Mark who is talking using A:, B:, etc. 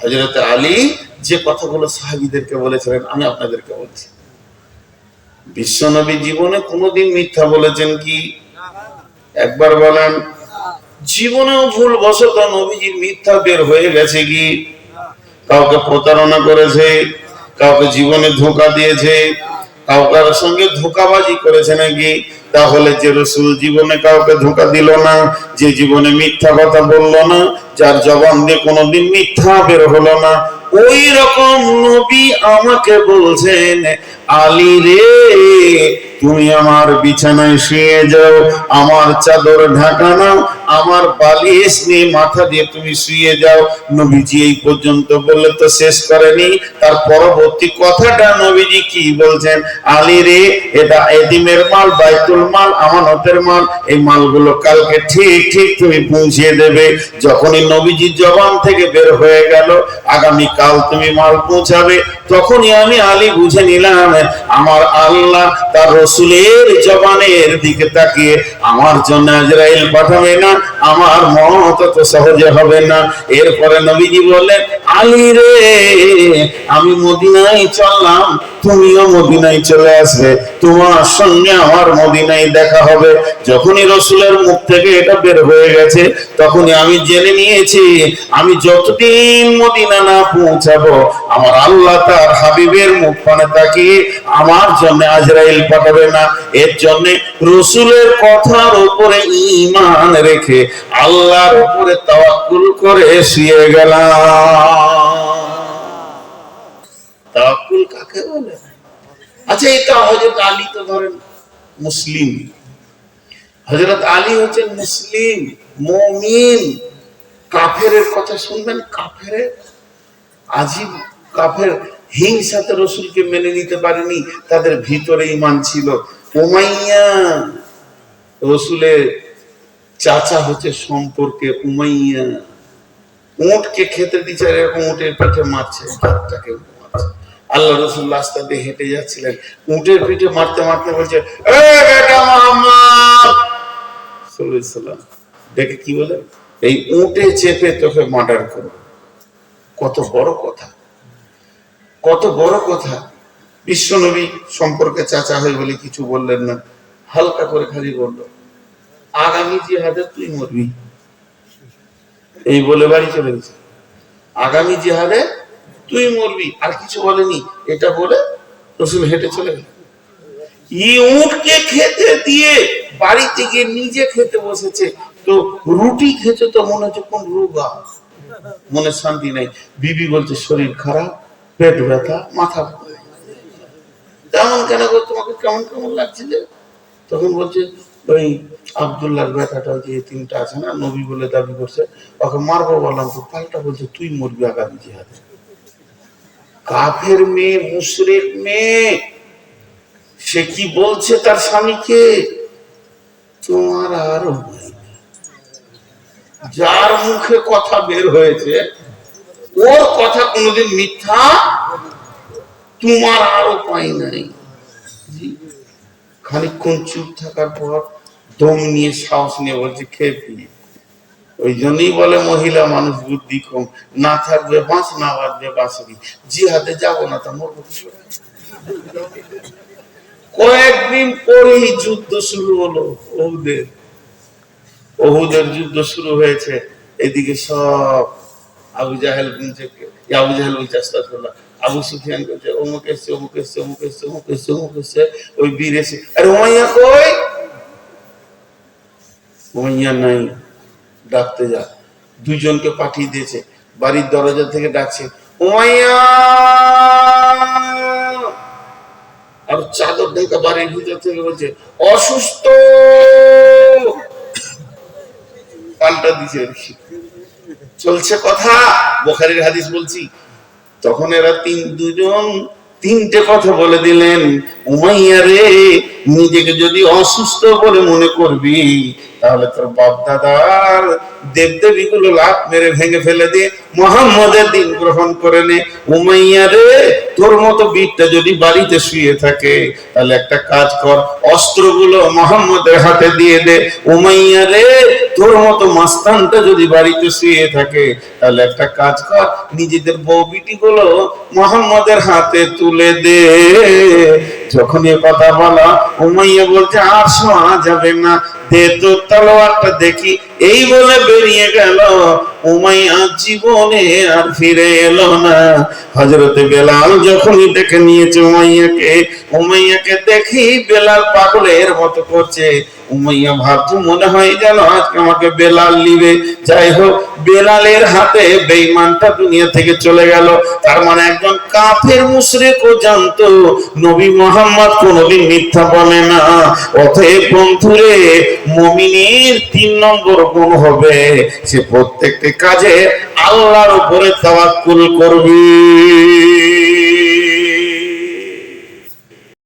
A: হজরত আলী যে কথাগুলো সাহাবিদেরকে বলেছিলেন, আমি আপনাদেরকে বলছি। বিশ্বনবী জীবনে কোনোদিন মিথ্যা বলেছেন কি? একবার বলেন, জীবনেও ভুল বশত নবীজি মিথ্যা বের হয়ে গেছে কি? কাউকে প্রতারণা করেছে, কাউকে জীবনে ধোকা দিয়েছে কাউকার সঙ্গে ধোকাবাজি করেছে নাকি? তাহলে যে রসুল জীবনে কাউকে ধোকা দিল না, যে জীবনে মিথ্যা কথা বলল না, যার জবান দিয়ে কোনোদিন মিথ্যা বের হলো না ওই রকম নবী আমাকে বলছেন, আলী রে তুমি আমার বিছানায় শুয়ে যাও, আমার চাদর ঢাকা নাও, আমার বালিশ নিয়ে মাথা দিয়ে তুমি শুয়ে যাও। নবীজি এই পর্যন্ত বললে তো শেষ করেনি। তার পরবর্তী কথাটা নবীজি কি বলছেন? আলী রে, এটা এদিমের মাল, বাইতুল মাল, আমানতের মাল, এই মালগুলো কালকে ঠিক ঠিক তুমি পৌঁছিয়ে দেবে। যখনই নবীজির জবান থেকে বের হয়ে গেল আগামী কাল তুমি মাল পৌঁছাবে। তখনই আমি আলী বুঝে নিলাম, আমার আল্লাহ তার রসুলের জবানের দিকে তাকিয়ে আমার জন্য আজরাইল পাঠাবে না, আমার মত তো সহজে হবে না। এরপরে নবীজি বললেন, আলী রে, আমি মদিনায় চললাম, তুমিও মদিনায় চলে আসবে, তোমার সঙ্গে আমার মদিনায় দেখা হবে। যখনই রসুলের মুখ থেকে এটা বের হয়ে গেছে, তখনই আমি জেনে নিয়েছি, আমি যতদিন মদিনা না পৌঁছাবো, আমার আল্লাহ তার হাবিবের মুখ পানে তাকিয়ে আমার জন্য আজরাইল পাঠাবে না। এর জন্য রসুলের কথার উপরে ঈমান রেখে আল্লাহর উপরে তাওয়াক্কুল করে শুয়ে গেলাম। তাওয়াক্কুল কাকে বলে? আচ্ছা এটা হযরত আলী তো ধরেন মুসলিম। হযরত আলী হচ্ছেন মুসলিম, মুমিন। কাফেরের কথা শুনবেন? কাফেরের? আজীব কাফের হিংসাতে রসুলকে মেনে নিতে পারেনি, তাদের ভিতরে ইমান ছিল। উমাইয়া রসুলের চাচা হচ্ছে সম্পর্কে উমাইয়া। উঁটকে খেতে দিচ্ছে, এরকম উঁটের পিঠে মারছে মারছে আল্লাহ রসুল রাস্তা দিয়ে হেঁটে যাচ্ছিলেন। উঁটের পিঠে মারতে মারতে বলছে দেখে কি বলে? এই উঁটে চেপে তোকে মার্ডার করব। কত বড় কথা। কত বড় কথা। বিশ্বনবী সম্পর্কে চাচা হয়ে বলে কিছু বললেন না। হালকা করে খালি বলল, আগামী জিহাদে তুই মরবি। এই বলে বাড়ি চলে গেছে। আগামী জিহাদে তুই মরবি। আর কিছু বলেনি। এটা বলে রসুল হেঁটে চলে গেল ই উঠকে খেতে দিয়ে বাড়ি থেকে নিজে খেতে বসেছে। তো রুটি খেতে তো মনে হচ্ছে কোন রোগা। মনে শান্তি নাই। বিবি বলছে, শরীর খারাপ? পেট ব্যথা, মাথা কেন তোমাকে কেমন কেমন লাগছে যে? তখন বলছে, ওই ব্যথাটা যে তিনটা আছে না, নবী বলে দাবি করছে, ওকে মারবো বললাম, তো পাল্টা বলছে, তুই মরবি আগামী জিহাদে। কাফের মেয়ে, মুশরিক মেয়ে, সে কি বলছে তার স্বামীকে? তোমার আরও যার মুখে কথা বের হয়েছে ওর কথা কোনোদিন মিথ্যা? তোমার আরও উপায় নাই। জি। খানিকক্ষণ চুপ থাকার পর দম নিয়ে সাহস নিয়ে বলছে, খেয়ে ওই জন্যই বলে, মহিলা মানুষ বুদ্ধি কম। না থাকবে বাঁচ না বাঁচবে বাঁচবি জিহাদে যাব না তা মরবো কয়েকদিন পরেই যুদ্ধ শুরু হলো ওহুদের। ওহুদের যুদ্ধ শুরু হয়েছে। এদিকে সব আবু জাহেল বলছে আবু জাহেল আবু সুফিয়ান বলছে, অমুক এসছে অমুক এসছে অমুক এসছে অমুক এসছে অমুক এসছে, ওই বীর এসে আরে ওমাইয়া কই? ওমাইয়া নাই, ডাকতে যা। দুইজনকে পাঠিয়ে দিয়েছে, বাড়ির দরজা থেকে ডাকছে আর চাদর ঢেকে বাড়ির ভিতর থেকে বলছে, অসুস্থ! পাল্টা দিছে চলছে কথা, বোখারির হাদিস বলছি। তখন এরা তিন, দুজন তিনটে কথা বলে দিলেন, উমাইয়া রে, নিজেকে যদি অসুস্থ বলে মনে করবি, তাহলে তোর বাপ দাদার দেবদেবী গুলো লাভ মেরে ভেঙে ফেলে দিয়ে মোহাম্মদের দিন গ্রহণ করে নে। উমাইয়া রে, তোর মতো বীরটা যদি বাড়িতে শুয়ে থাকে, তাহলে একটা কাজ কর, অস্ত্রগুলো মোহাম্মদের হাতে দিয়ে দে। উমাইয়া রে, তোর মতো মাস্তানটা যদি বাড়িতে শুয়ে থাকে, তাহলে একটা কাজ কর, নিজেদের বউ বিটি গুলো মোহাম্মদের হাতে তুলে দে। যখন এ কথা বলা, উমাইয়া বলছে, আর শোনা যাবে না। দে তো তলোয়ারটা দেখি। এই বলে বেরিয়ে গেল। উমাইয়া জীবনে আর ফিরে এলো না। হজরতে বেলাল যখনই দেখে নিয়েছে উমাইয়াকে উমাইয়াকে দেখি বেলাল পাগলের মতো করছে। উমাইয়া ভাবছে, মনে হয় যেন আজকে আমাকে বেলাল নিবে। যাই হোক বেলালের হাতে বেঈমানটা দুনিয়া থেকে চলে গেল। তার মানে একজন কাফের মুশরিকও জানতো, নবী মোহাম্মদ কোনোদিন মিথ্যা বলে না। অতএব বন্ধুরে, মমিনের তিন নম্বর গুণ হবে, সে কাজে আল্লাহর উপরে তাওয়াক্কুল করবে।